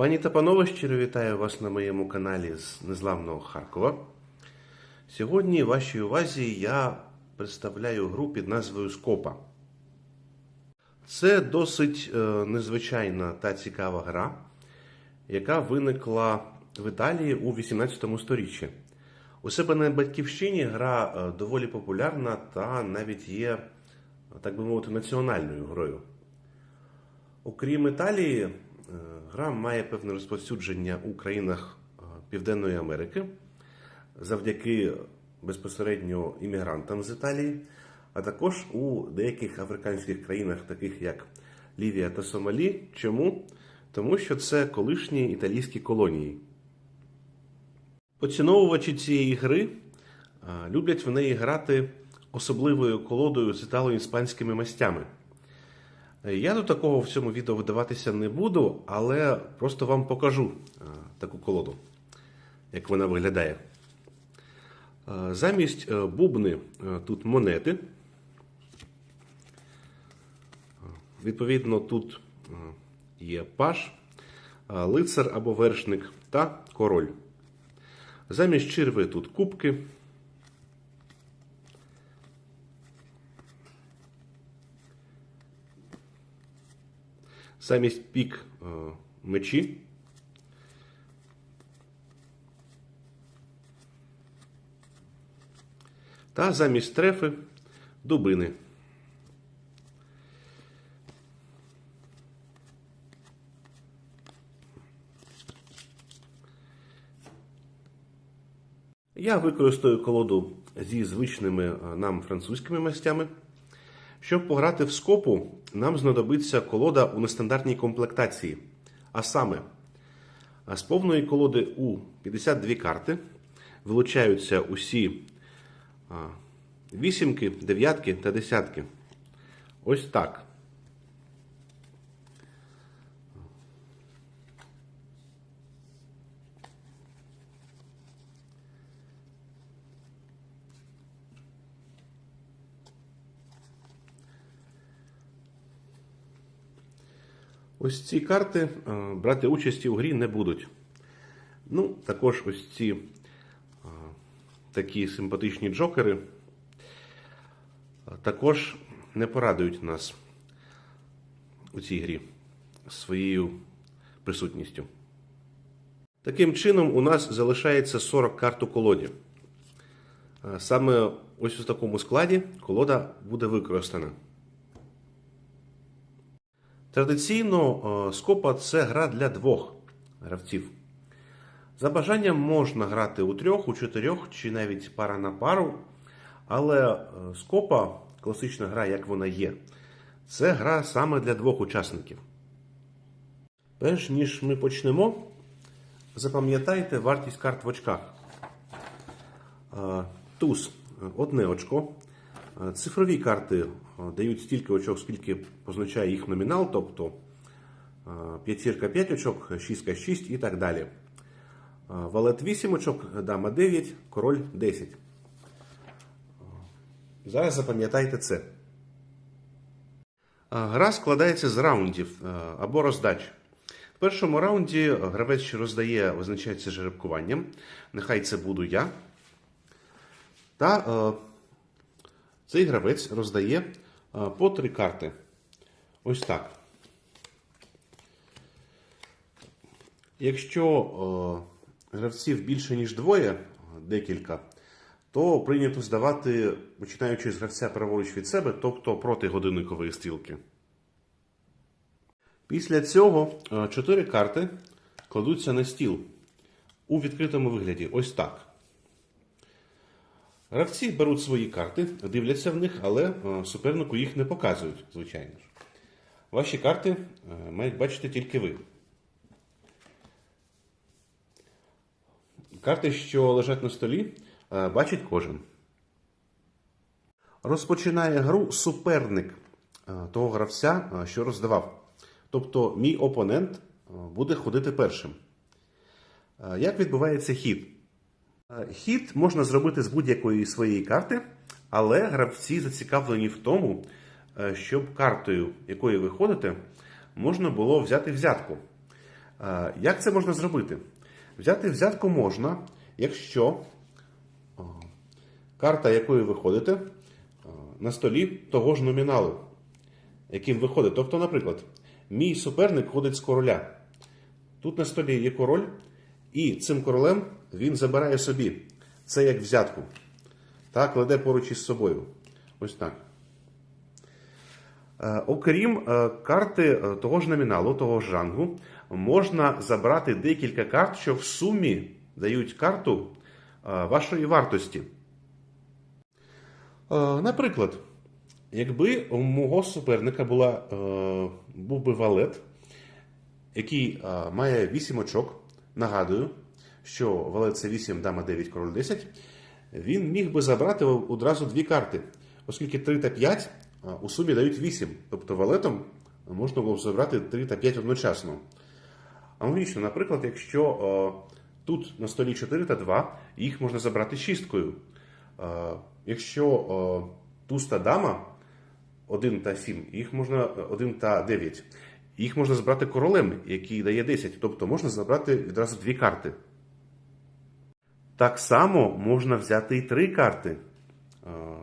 Пані та панове, щиро вітаю вас на моєму каналі з Незламного Харкова. Сьогодні вашій увазі я представляю гру під назвою Скопа. Це досить е, незвичайна та цікава гра, яка виникла в Італії у 18 сторіччі. У себе на батьківщині гра е, доволі популярна та навіть є, так би мовити, національною грою. Окрім Італії, е, гра має певне розповсюдження у країнах е, Південної Америки завдяки безпосередньо іммігрантам з Італії, а також у деяких африканських країнах, таких як Лівія та Сомалі. Чому? Тому що це колишні італійські колонії. Поціновувачі цієї гри е, люблять в неї грати особливою колодою з італо-іспанськими мастями. Я до такого в цьому відео видаватися не буду, але просто вам покажу е, таку колоду, як вона виглядає. Е, Замість е, бубни тут монети. Відповідно, тут є паш, лицар або вершник та король. Замість черви тут кубки. Замість пік е, мечі. Та замість трефи дубини. Я використаю колоду зі звичними е, нам французькими мастями. Щоб пограти в скопу, нам знадобиться колода у нестандартній комплектації. А саме, з повної колоди у 52 карти вилучаються усі вісімки, дев'ятки та десятки. Ось так. Ось ці карти е, брати участі у грі не будуть. Ну, також ось ці е, такі симпатичні джокери е, також не порадують нас у цій грі своєю присутністю. Таким чином, у нас залишається 40 карт у колоді. Саме ось у такому складі колода буде використана. Традиційно е, скопа це гра для двох гравців. За бажанням можна грати у трьох, у чотирьох чи навіть пара на пару. Але е, скопа, класична гра, як вона є, це гра саме для двох учасників. Перш ніж ми почнемо, запам'ятайте вартість карт в очках. Е, Туз одне очко. Цифрові карти дають стільки очок, скільки позначає їх номінал, тобто е, п'ятірка 5 очок, шістка 6 і так далі. Е, Валет 8 очок, дама 9, король 10. Е, Зараз запам'ятайте це. Е, Гра складається з раундів е, або роздач. В першому раунді гравець, роздає, визначається жеребкуванням. Нехай це буду я. Та е, цей гравець роздає е, по три карти. Ось так. Якщо е, гравців більше, ніж двоє, декілька, то прийнято здавати, починаючи з гравця праворуч від себе, тобто проти годинникової стрілки. Після цього е, чотири карти кладуться на стіл у відкритому вигляді. Ось так. Гравці беруть свої карти, дивляться в них, але е, супернику їх не показують, звичайно ж. Ваші карти е, мають бачити тільки ви. Карти, що лежать на столі, е, бачить кожен. Розпочинає гру суперник того гравця, що роздавав. Тобто мій опонент буде ходити першим. Як відбувається хід? Е, Хід можна зробити з будь-якої своєї карти, але гравці зацікавлені в тому, е, щоб картою, якою ви ходите, можна було взяти взятку. Е, Як це можна зробити? Взяти взятку можна, якщо карта, якою ви ходите, на столі того ж номіналу, яким ви ходите. Тобто, наприклад, мій суперник ходить з короля. Тут на столі є король, і цим королем він забирає собі. Це як взятку. Та кладе поруч із собою. Ось так. Е, Окрім е, карти е, того ж номіналу, того ж рангу, можна забрати декілька карт, що в сумі дають карту вашої вартості. Наприклад, якби у мого суперника була, був би валет, який має 8 очок, нагадую, що валет це 8, дама 9, король 10, він міг би забрати одразу дві карти, оскільки 3 та 5 у сумі дають 8. Тобто валетом можна було б забрати 3 та 5 одночасно. Аналогічно, наприклад, якщо е, тут на столі 4 та 2, їх можна забрати шісткою. Якщо е, туз та дама 1 та 7, їх можна 1 та 9. Їх можна забрати королем, який дає 10. Тобто можна забрати відразу дві карти. Так само можна взяти і три карти. Е,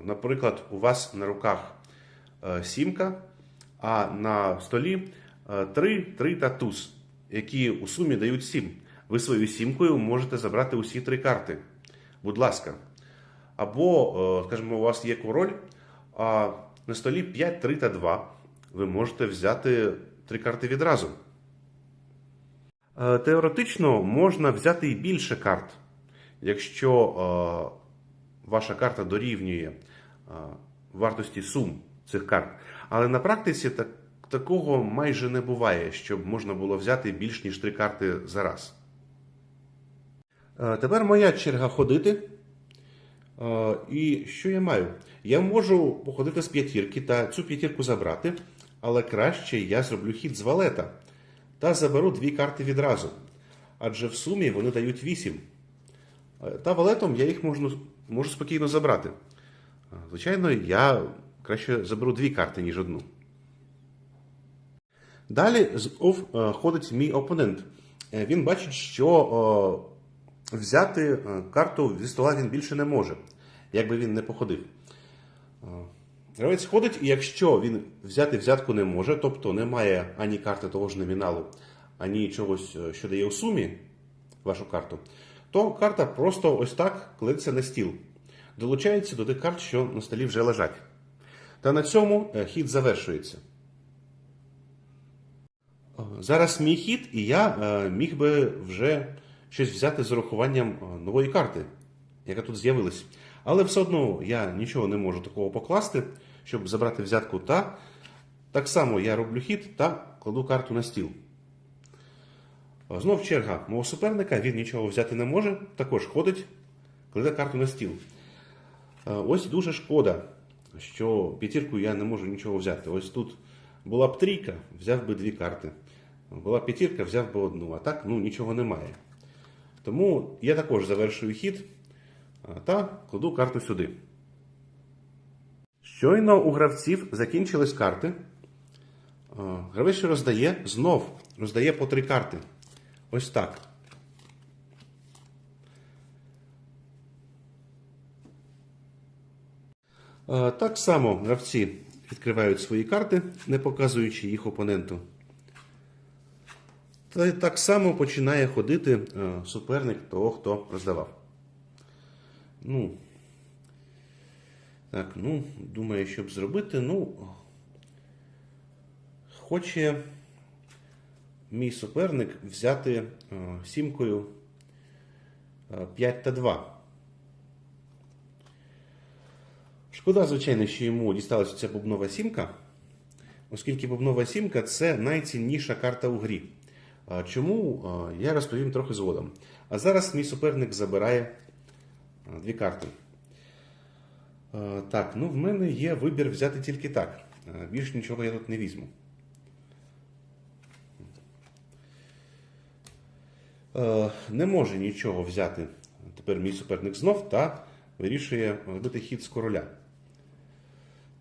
Наприклад, у вас на руках е, сімка, а на столі е, три, три та які у сумі дають сім. Ви своєю сімкою можете забрати усі три карти. Будь ласка. Або, скажімо, у вас є король, а на столі 5, 3 та 2. Ви можете взяти три карти відразу. Теоретично можна взяти і більше карт, якщо е, ваша карта дорівнює е, вартості сум цих карт. Але на практиці так, такого майже не буває, щоб можна було взяти більш ніж три карти за раз. Е, Тепер моя черга ходити. І що я маю? Я можу походити з п'ятірки та цю п'ятірку забрати, але краще я зроблю хід з валета та заберу дві карти відразу. Адже в сумі вони дають 8. Та валетом я їх можу, можу спокійно забрати. Звичайно, я краще заберу дві карти, ніж одну. Далі знов е, ходить мій опонент. Е, Він бачить, що е, взяти карту зі стола він більше не може, якби він не походив. Гравець ходить, і якщо він взяти взятку не може, тобто немає ані карти того ж номіналу, ані чогось, що дає у сумі вашу карту, то карта просто ось так кладеться на стіл. Долучається до тих карт, що на столі вже лежать. Та на цьому е, хід завершується. Е, Зараз мій хід, і я е, міг би вже щось взяти з урахуванням нової карти, яка тут з'явилась. Але все одно я нічого не можу такого покласти, щоб забрати взятку. Та так само я роблю хід та кладу карту на стіл. Знов черга мого суперника, він нічого взяти не може, також ходить, кладе карту на стіл. Ось дуже шкода, що п'ятіркою я не можу нічого взяти. Ось тут була б трійка, взяв би дві карти. Була б п'ятірка, взяв би одну, а так ну, нічого немає. Тому я також завершую хід та кладу карту сюди. Щойно у гравців закінчились карти. Гравець роздає знов роздає по три карти. Ось так. Е, Так само гравці відкривають свої карти, не показуючи їх опоненту. Та так само починає ходити е, суперник того, хто роздавав. Ну, так, ну, думаю, щоб зробити, ну, хоче мій суперник взяти е, сімкою е, 5 та 2. Шкода, звичайно, що йому дісталася ця бубнова сімка, оскільки бубнова сімка це найцінніша карта у грі. Чому я розповім трохи згодом. А зараз мій суперник забирає дві карти. Так, ну в мене є вибір взяти тільки так. Більш нічого я тут не візьму. Не може нічого взяти тепер мій суперник знов та вирішує робити хід з короля.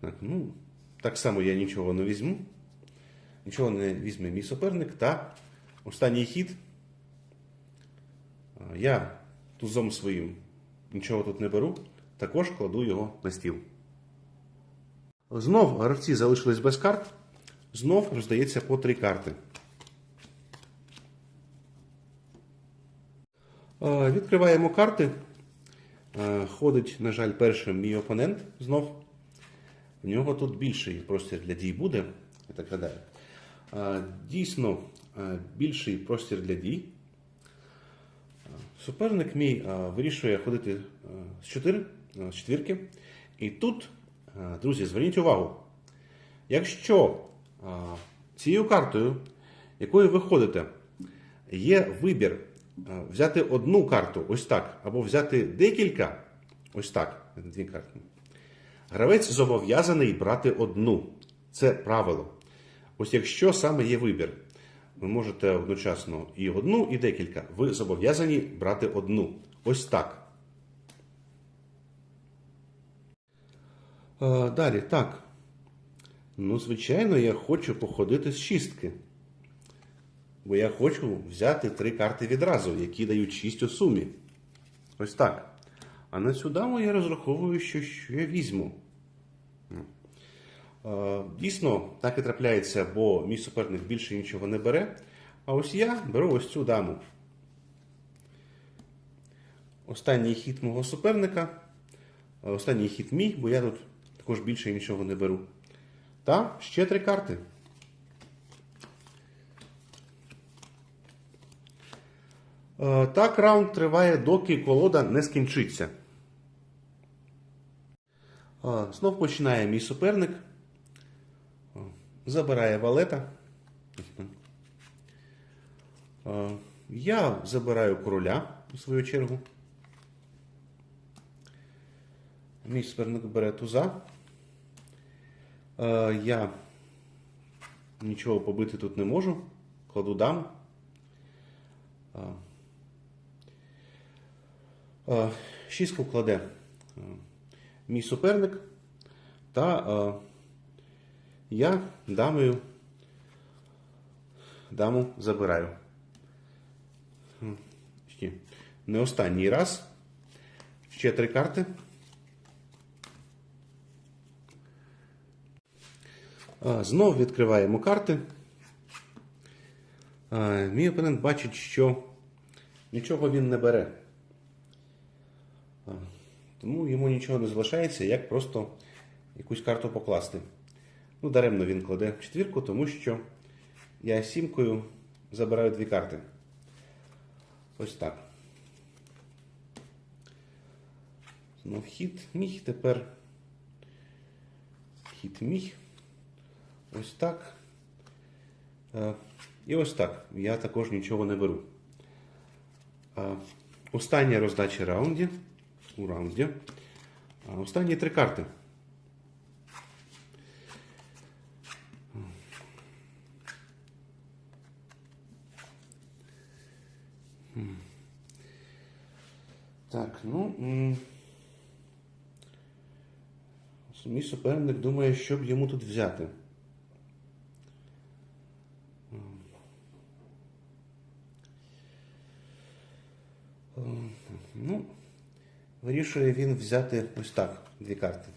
Так, ну, так само я нічого не візьму. Нічого не візьме мій суперник та останній хід. Е, Я тузом своїм нічого тут не беру, також кладу його на стіл. Знов гравці залишились без карт. Знов роздається по три карти. Відкриваємо карти. Ходить, на жаль, першим мій опонент знов. В нього тут більший простір для дій буде, я так гадаю. Дійсно, більший простір для дій. Суперник мій вирішує ходити з 4, з четвірки. І тут, друзі, зверніть увагу. Якщо цією картою, якою ви ходите, є вибір взяти одну карту ось так, або взяти декілька ось так, дві карти. Гравець зобов'язаний брати одну. Це правило. Ось якщо саме є вибір, ви можете одночасно і одну, і декілька. Ви зобов'язані брати одну. Ось так. Е, Далі, так. Ну, звичайно, я хочу походити з шістки. Бо я хочу взяти три карти відразу, які дають 6 у сумі. Ось так. А на цю даму я розраховую, що, що я візьму. Дійсно, так і трапляється, бо мій суперник більше нічого не бере. А ось я беру ось цю даму. Останній хід мого суперника. Останній хід мій, бо я тут також більше нічого не беру. Та ще три карти. Так, раунд триває, доки колода не скінчиться. Е, Знов починає мій суперник. Е, Забирає валета. Е, Я забираю короля у свою чергу. Мій суперник бере туза. Е, Я нічого побити тут не можу. Кладу даму. Е, Шістку кладе е, мій суперник. Та е, я дамою даму забираю. Не останній раз. Ще три карти. А, Знов відкриваємо карти. Мій опонент бачить, що нічого він не бере. А, Тому йому нічого не залишається, як просто якусь карту покласти. Ну, даремно він кладе четвірку, тому що я сімкою забираю дві карти. Ось так. Знов хід міг, тепер хід міг. Ось так. Е, І ось так. Я також нічого не беру. Е, Остання роздача раунді. У раунді. Останні три карти. Так, ну. Мій суперник думає, що б йому тут взяти. Ну, вирішує він взяти ось так дві карти.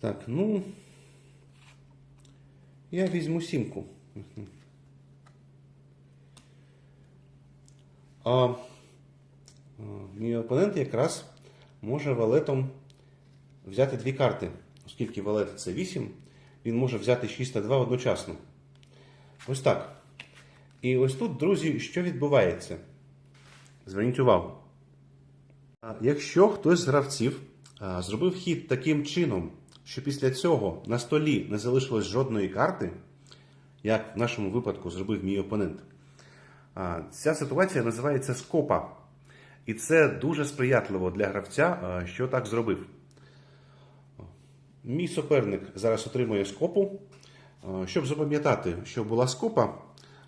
Так, ну. Я візьму сімку. А, мій опонент якраз може валетом взяти дві карти. Оскільки валет це 8, він може взяти 6 та 2 одночасно. Ось так. І ось тут, друзі, що відбувається? Зверніть увагу. Якщо хтось з гравців зробив хід таким чином, що після цього на столі не залишилось жодної карти, як в нашому випадку зробив мій опонент, ця ситуація називається скопа. І це дуже сприятливо для гравця, що так зробив. Мій суперник зараз отримує скопу. Щоб запам'ятати, що була скопа,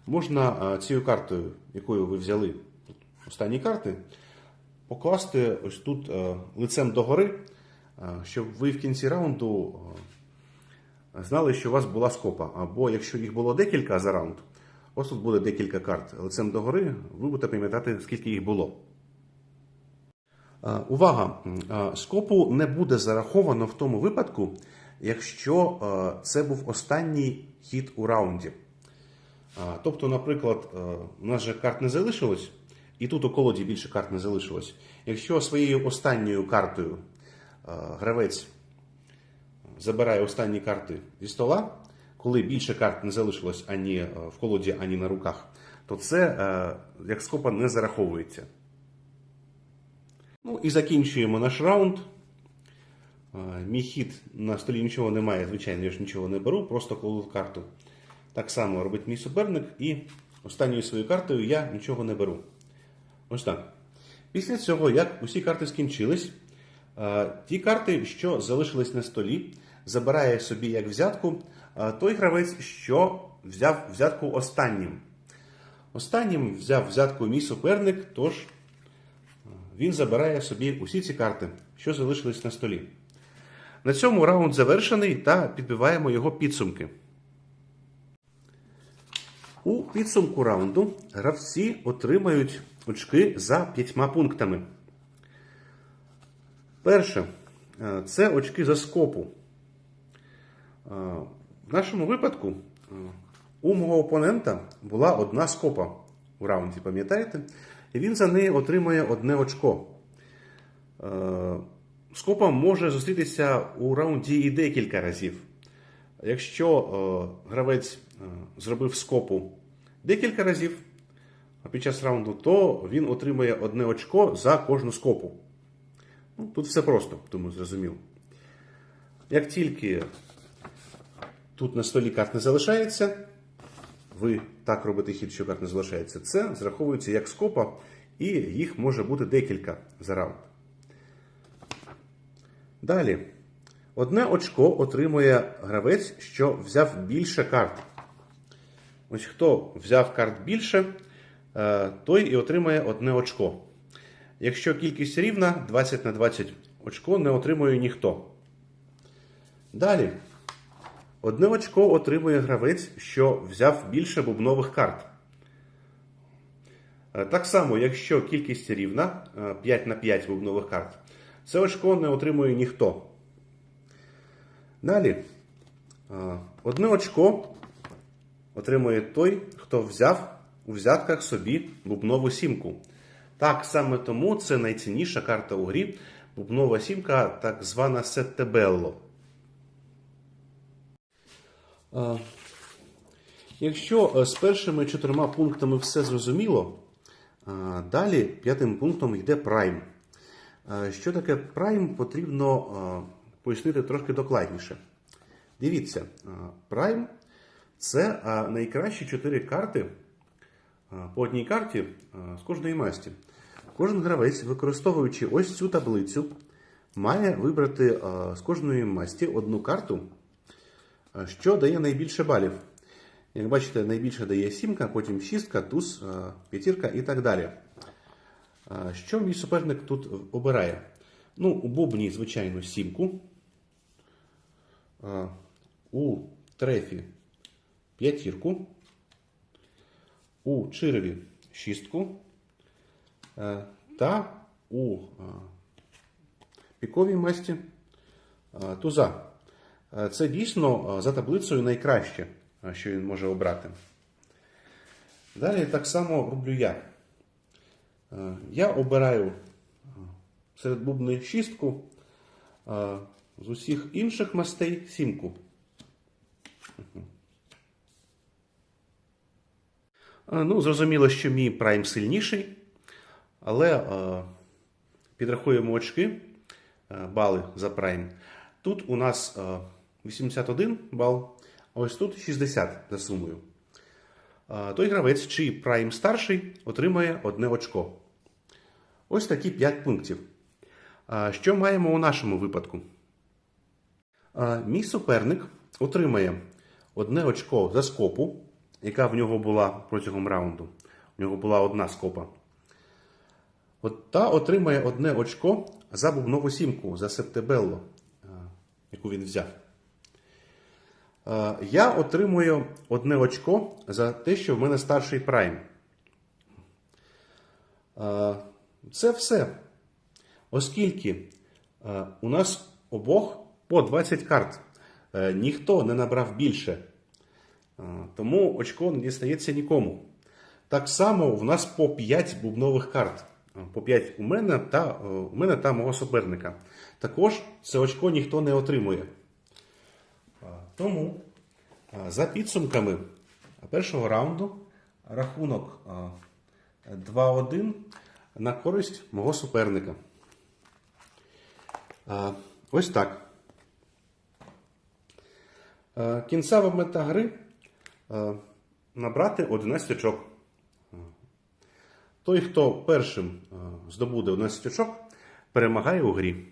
можна цією картою, якою ви взяли останні карти, покласти ось тут е, лицем догори, е, щоб ви в кінці раунду знали, що у вас була скопа. Або якщо їх було декілька за раунд, ось тут буде декілька карт лицем догори, ви будете пам'ятати, скільки їх було. Е, Увага! Е, Скопу не буде зараховано в тому випадку, якщо е, це був останній хід у раунді. Тобто, наприклад, е, у нас же карт не залишилось, і тут у колоді більше карт не залишилось. Якщо своєю останньою картою е, гравець забирає останні карти зі стола, коли більше карт не залишилось ані е, в колоді, ані на руках, то це е, як скопа не зараховується. Ну і закінчуємо наш раунд. Мій хід на столі нічого немає, звичайно, я ж нічого не беру, просто кладу карту. Так само робить мій суперник, і останньою своєю картою я нічого не беру. Ось так. Після цього, як усі карти скінчились, ті карти, що залишились на столі, забирає собі як взятку той гравець, що взяв взятку останнім. Останнім взяв взятку мій суперник, тож він забирає собі усі ці карти, що залишились на столі. На цьому раунд завершений та підбиваємо його підсумки. У підсумку раунду гравці отримають очки за п'ятьма пунктами. Перше е, це очки за скопу. Е, В нашому випадку е, у мого опонента була одна скопа у раунді, пам'ятаєте? І він за неї отримує одне очко. Скопа може зустрітися у раунді і декілька разів. Якщо гравець зробив скопу декілька разів під час раунду, то він отримує одне очко за кожну скопу. Ну, тут все просто, тому зрозумів. Як тільки тут на столі карт не залишається, ви так робите хід, що карт не залишається, це зраховується як скопа, і їх може бути декілька за раунд. Далі. Одне очко отримує гравець, що взяв більше карт. Ось хто взяв карт більше, той і отримує одне очко. Якщо кількість рівна, 20 на 20 очко не отримує ніхто. Далі. Одне очко отримує гравець, що взяв більше бубнових карт. Е, Так само, якщо кількість рівна, е, 5 на 5 бубнових карт, це очко не отримує ніхто. Далі. е, Одне очко отримує той, хто взяв у взятках собі бубнову сімку. Так саме тому це найцінніша карта у грі. Бубнова сімка, так звана Сеттебелло. Якщо е, з першими чотирма пунктами все зрозуміло, е, далі п'ятим пунктом йде прайм. Е, Що таке прайм, потрібно пояснити трошки докладніше. Дивіться, прайм це найкращі чотири карти по одній карті е, з кожної масті. Кожен гравець, використовуючи ось цю таблицю, має вибрати е, з кожної масті одну карту, е, що дає найбільше балів. Як бачите, найбільше дає сімка, потім шістка, туз, е, п'ятірка і так далі. Е, Що мій суперник тут обирає? Ну, у бубні, звичайно, сімку. Е, У трефі п'ятірку. У черві шістку. Е, Та у е, піковій масті е, туза. Це дійсно за таблицею найкраще, що він може обрати. Далі так само роблю я. Я обираю серед бубни шістку, з усіх інших мастей сімку. Е, Ну, зрозуміло, що мій прайм сильніший, але е, підрахуємо очки, е, бали за прайм. Тут у нас е, 81 бал, а ось тут 60 за сумою. Е, той гравець, чий прайм старший, отримає одне очко. Ось такі 5 пунктів. Е, Що маємо у нашому випадку? Е, Мій суперник отримає одне очко за скопу, яка в нього була протягом раунду. У нього була одна скопа. От та отримає одне очко за бубнову сімку, за септебелло, е, яку він взяв. Е, Я отримую одне очко за те, що в мене старший прайм. Е, Це все. Оскільки у нас обох по 20 карт. Ніхто не набрав більше. Тому очко не дістається нікому. Так само в нас по 5 бубнових карт. По 5 у мене та у мене та мого суперника. Також це очко ніхто не отримує. Тому за підсумками першого раунду рахунок е, 2-1 на користь мого суперника. Ось так. Кінцева мета гри набрати 11 очок. Е, Той, хто першим е, здобуде 11 очок, перемагає у грі.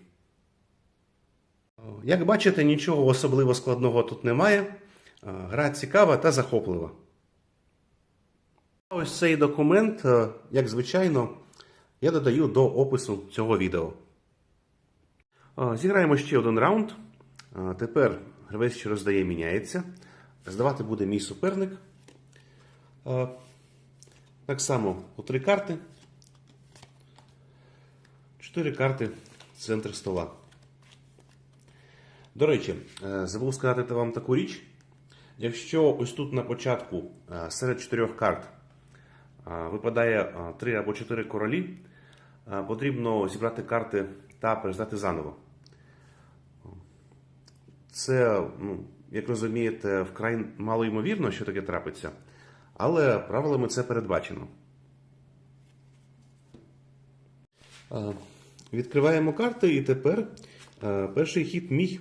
Е, Як бачите, нічого особливо складного тут немає. Е, Гра цікава та захоплива. Ось цей документ, е, як звичайно, я додаю до опису цього відео. Е, Зіграємо ще один раунд. Е, Тепер гравець, що роздає, міняється. Здавати буде мій суперник. Так само по три карти. Чотири карти центр стола. До речі, е, забув сказати вам таку річ. Якщо ось тут на початку е, серед чотирьох карт е, випадає три або чотири королі, потрібно зібрати карти та перездати заново. Це, ну, як розумієте, вкрай мало ймовірно, що таке трапиться, але правилами це передбачено. Е, Відкриваємо карти, і тепер е, перший хід мій,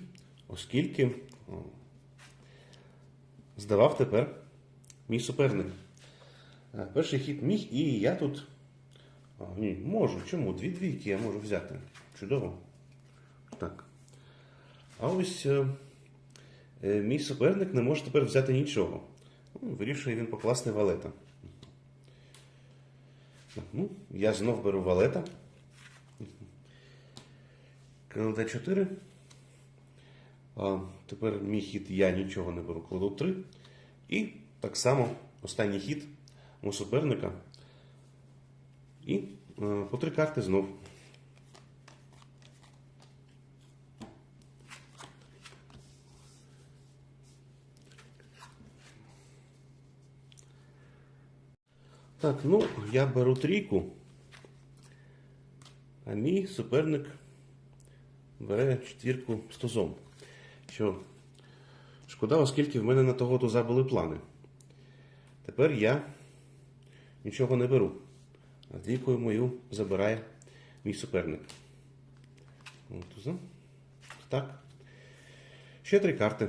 оскільки здавав тепер мій суперник. Е, Перший хід мій, і я тут. Ні, можу. Чому? Дві двійки я можу взяти. Чудово. Так. А ось мій суперник не може тепер взяти нічого. Ну, Вирішує він покласти валета. Ну, я знов беру валета. Кладу Д4. А, тепер мій хід я нічого не беру, кладу 3. І так само останній хід у суперника. І е, по три карти знов. Так, ну, я беру трійку, а мій суперник бере четвірку з тузом. Що шкода, оскільки в мене на того туза були плани. Тепер я нічого не беру. А двійкою мою забирає мій суперник. Туза. Так. Ще три карти.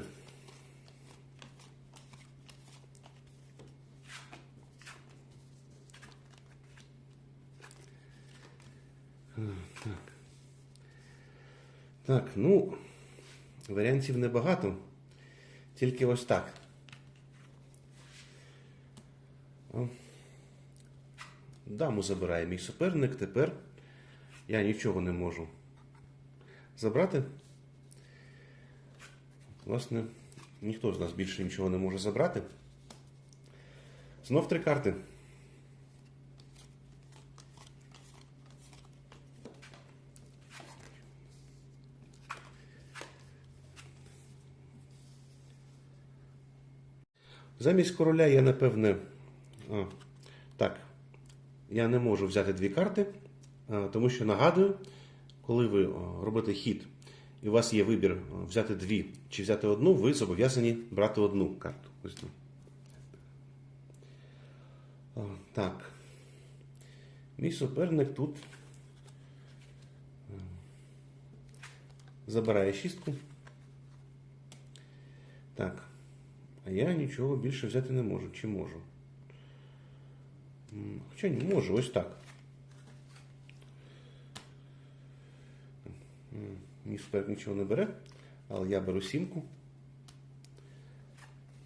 Так, ну, варіантів небагато. Тільки ось так. О. Даму забирає мій суперник. Тепер я нічого не можу забрати. Власне, ніхто з нас більше нічого не може забрати. Знов три карти. Замість короля я, напевне. А, так. Я не можу взяти дві карти, тому що нагадую, коли ви робите хід і у вас є вибір взяти дві чи взяти одну, ви зобов'язані брати одну карту. Ось. Так. Мій суперник тут забирає шістку. Так. А я нічого більше взяти не можу. Чи можу? Хоча не можу, ось так. Мій суперник нічого не бере, але я беру сімку.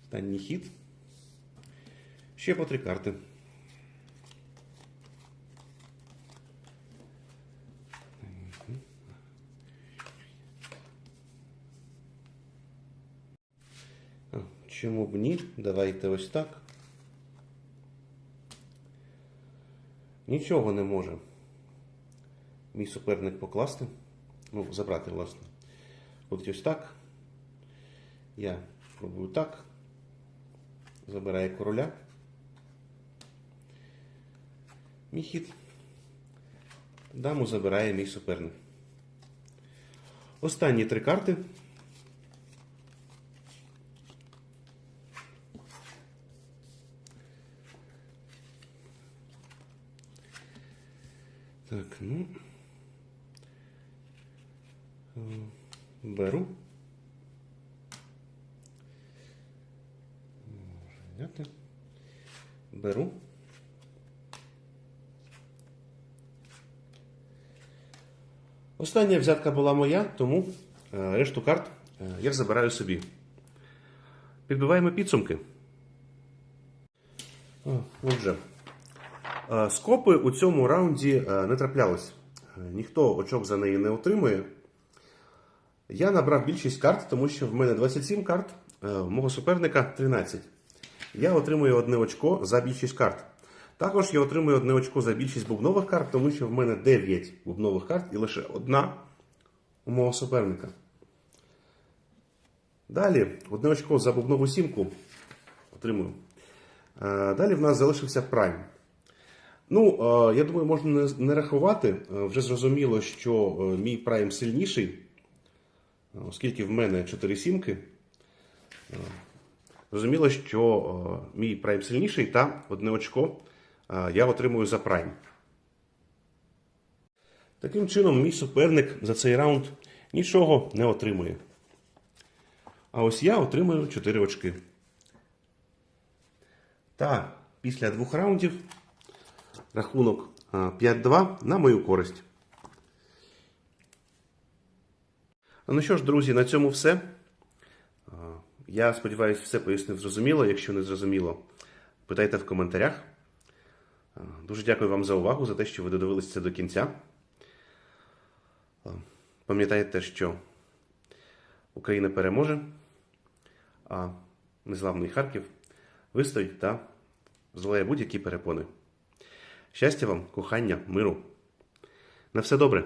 Останній хід. Ще по три карти. А, Чому б ні? Давайте ось так. Нічого не може мій суперник покласти. Ну, забрати, власне. От ось так. Я пробую так. Забирає короля. Мій хід. Даму забирає мій суперник. Останні три карти. Так, ну. Беру. Беру. Остання взятка була моя, тому е, решту карт е, я забираю собі. Підбиваємо підсумки. Отже, скопи у цьому раунді е, не траплялось. Е, Ніхто очок за неї не отримує. Я набрав більшість карт, тому що в мене 27 карт, е, в мого суперника 13. Я отримую одне очко за більшість карт. Також я отримую одне очко за більшість бубнових карт, тому що в мене 9 бубнових карт і лише одна у мого суперника. Далі одне очко за бубнову сімку отримую. Е, Далі в нас залишився прайм. Ну, е, я думаю, можна не- рахувати. Е, Вже зрозуміло, що е, мій прайм сильніший, оскільки в мене 4 сімки. Зрозуміло, що мій прайм сильніший та одне очко я отримую за прайм. Таким чином, мій суперник за цей раунд нічого не отримує. А ось я отримую 4 очки. Та після двох раундів рахунок е, 5-2 на мою користь. Ну що ж, друзі, на цьому все. Е, Я сподіваюся, все пояснив зрозуміло. Якщо не зрозуміло, питайте в коментарях. Е, Дуже дякую вам за увагу, за те, що ви додивилися це до кінця. Е, Пам'ятайте, що Україна переможе, а незламний Харків вистоїть та здолає будь-які перепони. Щастя вам, кохання, миру. На все добре!